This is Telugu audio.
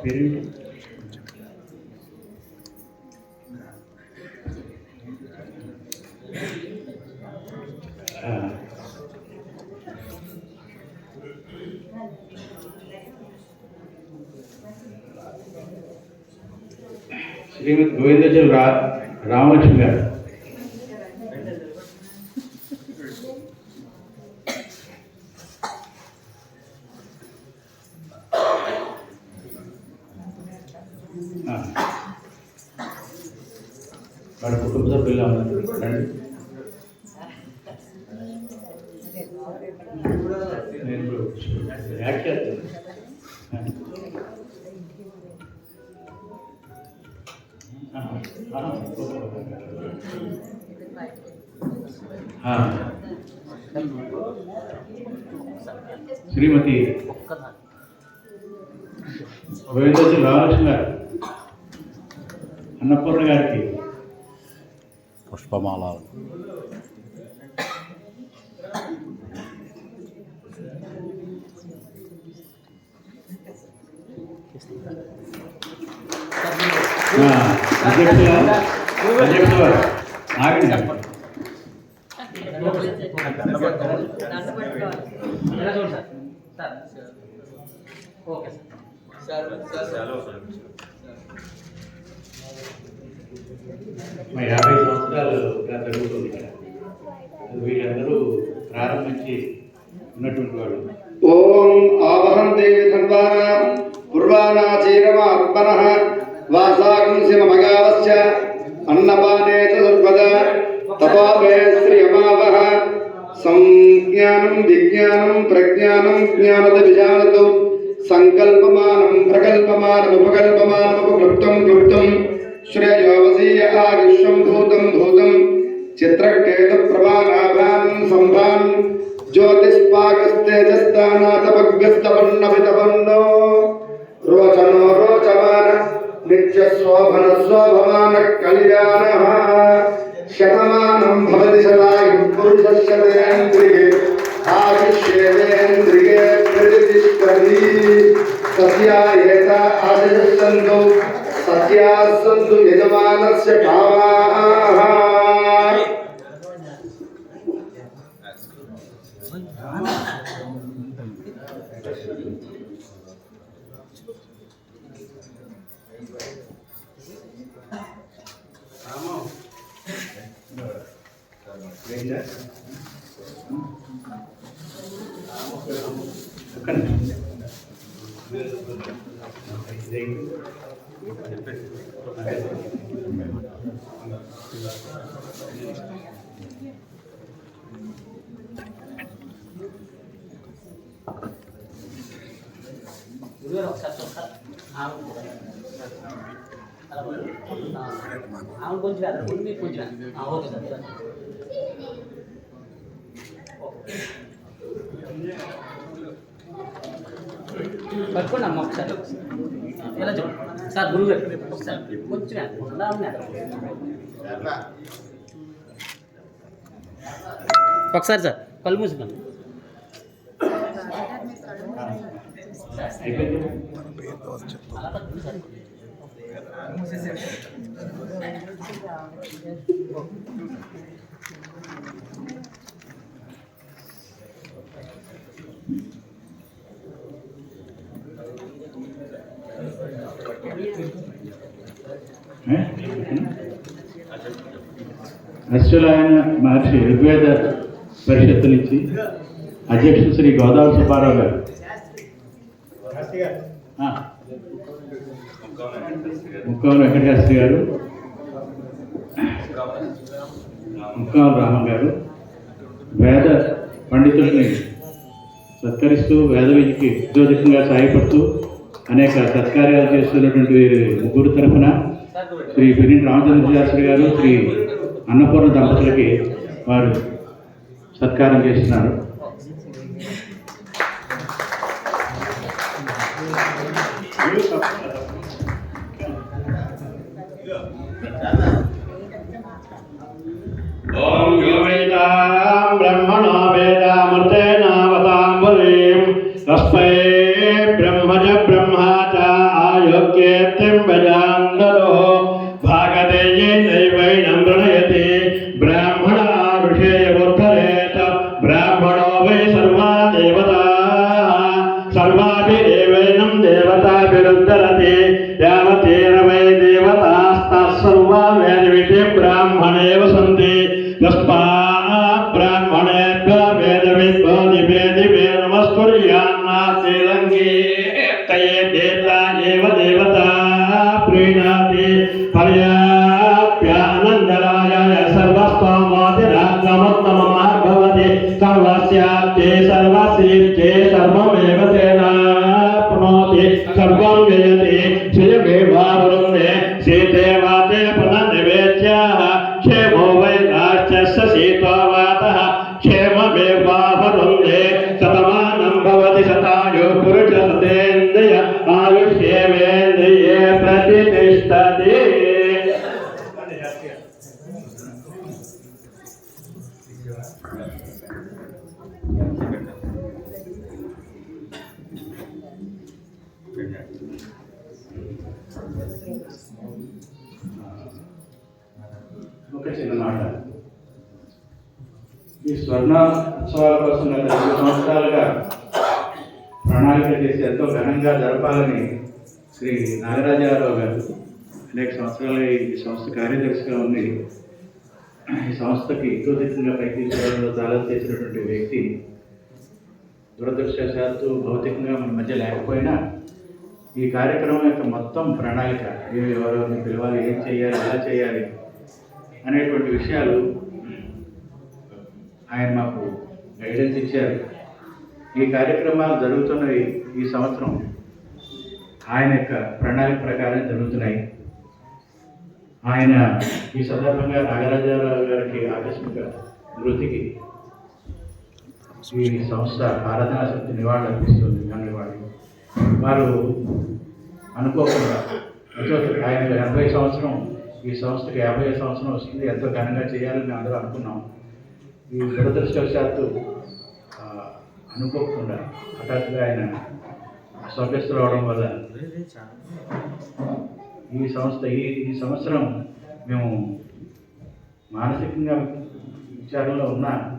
పేరేంటి ఆ, శ్రీమతి గోవిందజల్ రా రామలక్ష్మి గారు వాడి కుటుంబ సభ్యులు ఉన్నారు రండి నేను ఇప్పుడు యాడ్ చేస్తాను ఆ, ఆ, ఆ. శ్రీమతి గోవిందజీ రామలక్ష్మి గారు అన్నపూర్ణ గారికి. పుష్పమాల చూడండి సార్. Sir okay sir. మా యాభై సంవత్సరాలుగా జరుగుతుంది ఇక్కడ వీళ్ళందరూ ప్రారంభించి ఉన్నటువంటి వాళ్ళు. ఓం ఆవహం దేవి ధన్వాన పూర్వానాచీరమాత్మన వాసాగుంసిమగావశ్చ అన్నపానే చ సర్వదా తపాపే అమావహ సంజ్ఞానం విజ్ఞానం ప్రజ్ఞానం జ్ఞానత విజానదు సంకల్పమానం ప్రకల్పమానముపకల్పమానముపక్లుప్తం క్లుప్తం శ్రేయోవసీయ ఆయుష్యం భూతం భూతం చిత్రకేతు ప్రభానాభాన్ సంభాన్ జ్యోతిష్పాగస్తేజస్థానాతపగ్రస్తపన్నవితపన్నో రోచనో రోచమాన నిత్యశోభన శోభమాన కళ్యాణ శతమానం భవతి శతాయు పురుష శతేంద్రియే ఆయుష్యేంద్రియే ప్రతిష్టతి సత్యాయేత ఆశిస్సంతు జ్ఞానస్య కామాః ఏంటా? ఒక్క నిమిషం. గురుగారు ఒకసారి చూస్తారు ఆమె అలా పోయి. ఆ, ఆమె కొంచెం అక్కడ కొంచెం మీరు కొంచెం ఆ, ఓకే సార్ సార్. ఓకే. పట్టుకోండి అమ్మ ఒకసారి ఎలా చెప్పండి సార్ గురువు గారు ఒకసారి కొంచెం అలా ఉన్నాయి ఒకసారి సార్ కళ్ళు మూసుకోండి అయిపోయింది అశ్వలాయన మహర్షి ఋగ్వేద పరిషత్తు నుంచి అధ్యక్షుడు శ్రీ గోదావరి సుబ్బారావు గారు. ఆ. వెంకటశాస్త్రి గారు. ముక్కావల రామన్ గారు. వేద పండితుల్ని సత్కరిస్తూ వేద విద్యకి ఉద్యోగంగా సహాయపడుతూ అనేక సత్కార్యాలు చేస్తున్నటువంటి ముగ్గురు తరఫున శ్రీ పిరిన్ రామచంద్ర శాస్త్రి గారు శ్రీ అన్నపూర్ణ దంపతులకి వారు సత్కారం చేస్తున్నారు. ఆయోగ్యేత్యం భజాంగదో భాగదేయే నైవైనం ప్రణయతి. బ్రాహ్మణ ఋషేయముద్ధరేత బ్రాహ్మణో వై సర్వా దేవతా. సర్వాభిదేవైనం దేవతాభిరుద్ధరతి యావతేన వై దేవతాస్తర్వా వేదవితి బ్రాహ్మణేవ సంతి. తస్మాత్ బ్రాహ్మణేభ్య వేదవిద్వో దివే దివే నమస్కుర్యాన్నాస్తే లంకే తయే దేవతా. ఏవ దేవతా ప్రీణాతి పర్యాప్యానందరాయ సర్వస్వామాతి సర్వస్తోమోతిరాగమోత్తమः మార్గవతి సర్వస్యాప్తే సర్వశీర్తే సర్వమేవ సేనాప్నోతి సర్వం జయతి శ్రియమేవావరుణే సీతే వాతే పద పునర్నివేద్యాः క్షేమో వై రాక్షస సీతావాత వాతः క్షేమమేవావరుణే శతమానం భవతి శతాయు పురుష సతేంద్రియ ఆయుష్యేవేంద్రియే ప్రతిష్టతి ఒక చిన్న మాట ఈ స్వర్ణ ఉత్సవాల కోసం గత రెండు సంవత్సరాలుగా ప్రణాళిక చేసి ఎంతో ఘనంగా జరపాలని శ్రీ నాగరాజారావు గారు అనేక సంవత్సరాలుగా ఈ సంస్థ కార్యదర్శిగా ఉంది ఈ సంస్థకి ఇతోదికంగా పైకి తీసుకురావడంలో చాలా చేసినటువంటి వ్యక్తి దురదృష్టవశాత్తు భౌతికంగా మన మధ్య లేకపోయినా ఈ కార్యక్రమం యొక్క మొత్తం ప్రణాళిక ఏ ఎవరెవరిని పిలవాలి ఏం చేయాలి ఎలా చేయాలి అనేటువంటి విషయాలు ఆయన మాకు గైడెన్స్ ఇచ్చారు. ఈ కార్యక్రమాలు జరుగుతున్నవి ఈ సంవత్సరం ఆయన యొక్క ప్రణాళిక ప్రకారం జరుగుతున్నాయి. ఆయన ఈ సందర్భంగా నాగరాజారావు గారికి ఆకస్మిక మృతికి ఈ సంస్థ ఆరాధనా శక్తి నివాళులు అర్పిస్తుంది. అంగన్వాడి వారు అనుకోకుండా ఆయన ఎనభై సంవత్సరం ఈ సంస్థకి యాభై సంవత్సరం వస్తుంది. ఎంతో ఘనంగా చేయాలని మేము అందరూ అనుకున్నాం. ఈ దురదృష్టవశాత్తు అనుకోకుండా హఠాత్తుగా ఆయన స్వర్గస్థులు అవడం వల్ల ఈ సంస్థ ఈ ఈ సంవత్సరం మేము మానసికంగా విచారంలో ఉన్నా